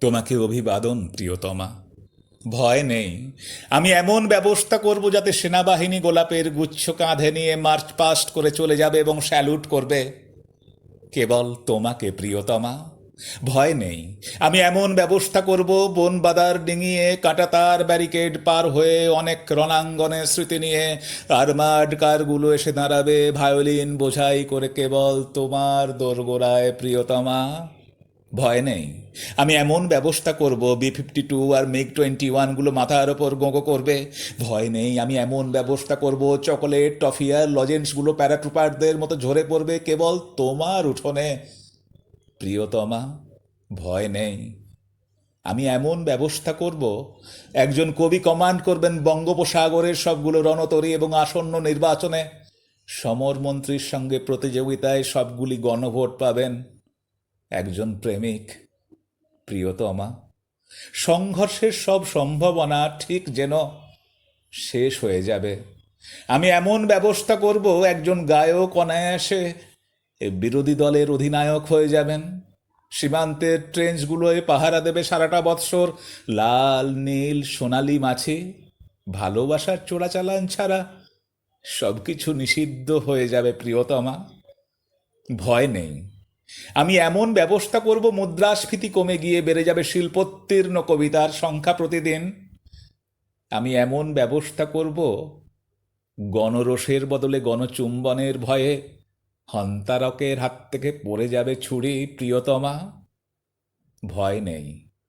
তোমাকে অভিবাদন, প্রিয়তমা। ভয় নেই। আমি এমন ব্যবস্থা করব যাতে সেনাবাহিনী গোলাপের গুচ্ছ কাঁধে নিয়ে মার্চ পাস্ট করে চলে যাবে এবং স্যালুট করবে। কেবল তোমাকে, প্রিয়তমা। ভয় নেই। আমি এমন ব্যবস্থা করব, বনবাদার ডিঙিয়ে কাঁটাতার ব্যারিকেড পার হয়ে অনেক রণাঙ্গনের স্মৃতি নিয়ে আর্মার্ড কারগুলো এসে দাঁড়াবে, ভায়োলিন বোঝাই করে কেবল তোমার দোরগোড়ায়, প্রিয়তমা। ভয় নেই। আমি এমন ব্যবস্থা করব বি ফিফটি টু আর মিগ টোয়েন্টি ওয়ানগুলো মাথার ওপর গোঁগো করবে। ভয় নেই, আমি এমন ব্যবস্থা করব, চকোলেট টফি আর লজেন্সগুলো প্যারাট্রুপারদের মতো ঝরে পড়বে কেবল তোমার উঠোনে। প্রিয়তমা, ভয় নেই। আমি এমন ব্যবস্থা করব, একজন কবি কমান্ড করবেন বঙ্গোপসাগরের সবগুলো রণতরী এবং আসন্ন নির্বাচনে। সমর মন্ত্রীর সঙ্গে প্রতিযোগিতায় সবগুলি গণভোট পাবেন। একজন প্রেমিক প্রিয়তমা, সংঘর্ষের সব সম্ভাবনা ঠিক যেন শেষ হয়ে যাবে। আমি এমন ব্যবস্থা করব, একজন গায়ক অনায়াসে বিরোধী দলের অধিনায়ক হয়ে যাবেন। সীমান্তের ট্রেঞ্চগুলোয় পাহারা দেবে সারাটা বৎসর। লাল, নীল, সোনালি মাছি, ভালোবাসার চোরাচালান ছাড়া সব কিছু নিষিদ্ধ হয়ে যাবে প্রিয়তমা। ভয় নেই। আমি এমন ব্যবস্থা করব, মুদ্রাস্ফীতি কমে গিয়ে বেড়ে যাবে শিল্পোত্তীর্ণ কবিতার সংখ্যা প্রতিদিন। আমি এমন ব্যবস্থা করব গণরসের বদলে গণচুম্বনের ভয়ে হন্তারকের হাত থেকে পড়ে যাবে ছুরি, প্রিয়তমা। ভয় নেই।